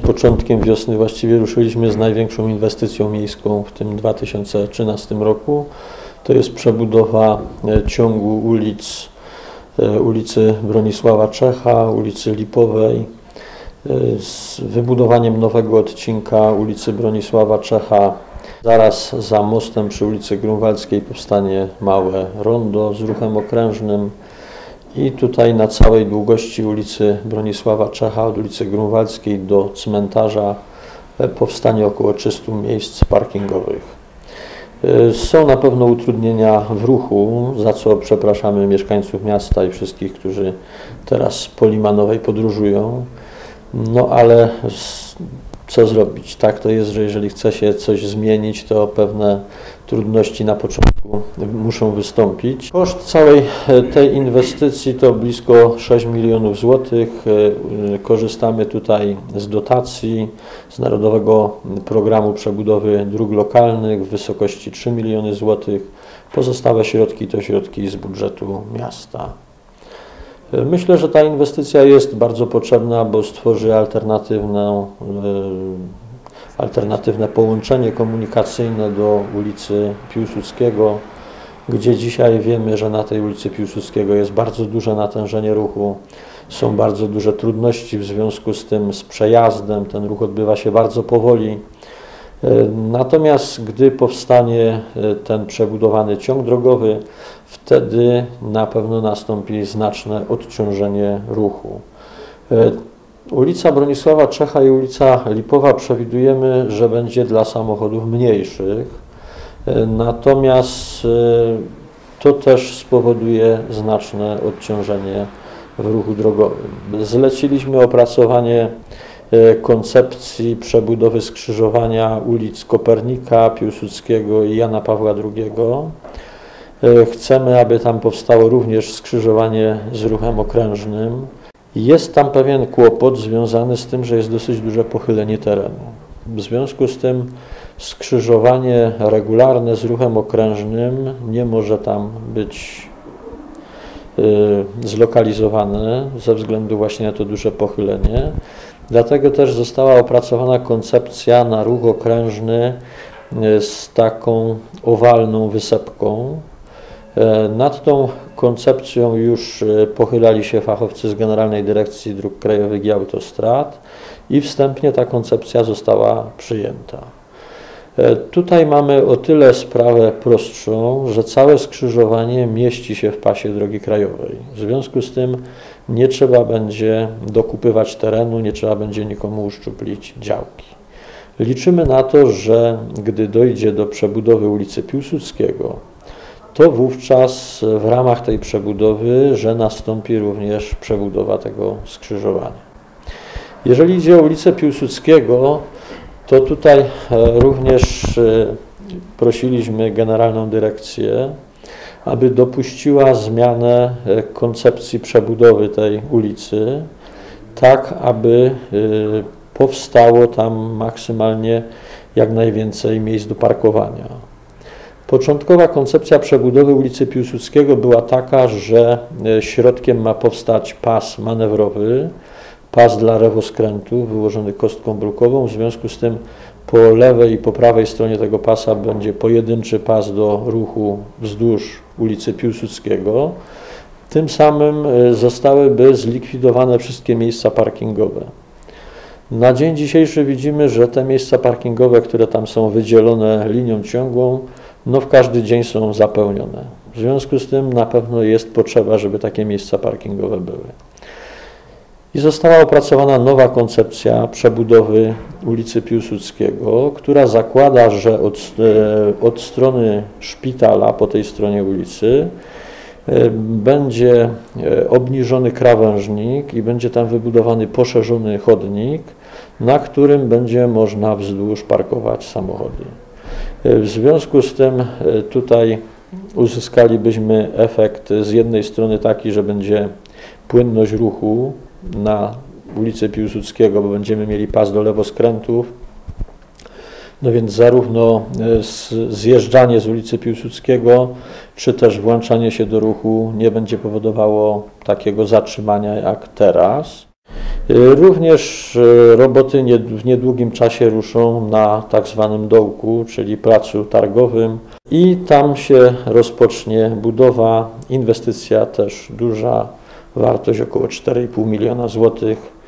początkiem wiosny właściwie ruszyliśmy z największą inwestycją miejską w tym 2013 roku. To jest przebudowa e, ciągu ulic, e, ulicy Bronisława Czecha, ulicy Lipowej, e, z wybudowaniem nowego odcinka ulicy Bronisława Czecha. Zaraz za mostem przy ulicy Grunwaldzkiej powstanie małe rondo z ruchem okrężnym. I tutaj na całej długości ulicy Bronisława Czecha, od ulicy Grunwaldzkiej do cmentarza e, powstanie około 300 miejsc parkingowych. E, Są na pewno utrudnienia w ruchu, za co przepraszamy mieszkańców miasta i wszystkich, którzy teraz po Limanowej podróżują. No ale co zrobić? Tak to jest, że jeżeli chce się coś zmienić, to pewne trudności na początku muszą wystąpić. Koszt całej e, tej inwestycji to blisko 6 milionów złotych. E, e, Korzystamy tutaj z dotacji z Narodowego Programu Przebudowy Dróg Lokalnych w wysokości 3 miliony złotych. Pozostałe środki to środki z budżetu miasta. Myślę, że ta inwestycja jest bardzo potrzebna, bo stworzy alternatywną, e, alternatywne połączenie komunikacyjne do ulicy Piłsudskiego, gdzie dzisiaj wiemy, że na tej ulicy Piłsudskiego jest bardzo duże natężenie ruchu, są bardzo duże trudności w związku z tym z przejazdem, ten ruch odbywa się bardzo powoli. E, Natomiast gdy powstanie e, ten przebudowany ciąg drogowy, wtedy na pewno nastąpi znaczne odciążenie ruchu. E, Ulica Bronisława Czecha i ulica Lipowa przewidujemy, że będzie dla samochodów mniejszych. Natomiast to też spowoduje znaczne odciążenie w ruchu drogowym. Zleciliśmy opracowanie koncepcji przebudowy skrzyżowania ulic Kopernika, Piłsudskiego i Jana Pawła II. E, Chcemy, aby tam powstało również skrzyżowanie z ruchem okrężnym. Jest tam pewien kłopot związany z tym, że jest dosyć duże pochylenie terenu. W związku z tym skrzyżowanie regularne z ruchem okrężnym nie może tam być y, zlokalizowane ze względu właśnie na to duże pochylenie. Dlatego też została opracowana koncepcja na ruch okrężny y, z taką owalną wysepką. E, Nad tą koncepcją już pochylali się fachowcy z Generalnej Dyrekcji Dróg Krajowych i Autostrad i wstępnie ta koncepcja została przyjęta. E, Tutaj mamy o tyle sprawę prostszą, że całe skrzyżowanie mieści się w pasie drogi krajowej. W związku z tym nie trzeba będzie dokupywać terenu, nie trzeba będzie nikomu uszczuplić działki. Liczymy na to, że gdy dojdzie do przebudowy ulicy Piłsudskiego, to wówczas w ramach tej przebudowy, że nastąpi również przebudowa tego skrzyżowania. Jeżeli idzie o ulicę Piłsudskiego, to tutaj e, również e, prosiliśmy Generalną Dyrekcję, aby dopuściła zmianę e, koncepcji przebudowy tej ulicy, tak aby powstało tam maksymalnie jak najwięcej miejsc do parkowania. Początkowa koncepcja przebudowy ulicy Piłsudskiego była taka, że środkiem ma powstać pas manewrowy, pas dla rewoskrętu wyłożony kostką brukową. W związku z tym po lewej i po prawej stronie tego pasa będzie pojedynczy pas do ruchu wzdłuż ulicy Piłsudskiego. Tym samym e, zostałyby zlikwidowane wszystkie miejsca parkingowe. Na dzień dzisiejszy widzimy, że te miejsca parkingowe, które tam są wydzielone linią ciągłą, no w każdy dzień są zapełnione. W związku z tym na pewno jest potrzeba, żeby takie miejsca parkingowe były. I została opracowana nowa koncepcja przebudowy ulicy Piłsudskiego, która zakłada, że od, e, od strony szpitala po tej stronie ulicy e, będzie e, obniżony krawężnik i będzie tam wybudowany poszerzony chodnik, na którym będzie można wzdłuż parkować samochody. W związku z tym tutaj uzyskalibyśmy efekt z jednej strony taki, że będzie płynność ruchu na ulicy Piłsudskiego, bo będziemy mieli pas do lewoskrętów. No więc zarówno e, zjeżdżanie z ulicy Piłsudskiego, czy też włączanie się do ruchu nie będzie powodowało takiego zatrzymania jak teraz. Y, Również y, roboty w niedługim czasie ruszą na tak zwanym dołku, czyli placu targowym i tam się rozpocznie budowa, inwestycja też duża, wartość około 4,5 miliona złotych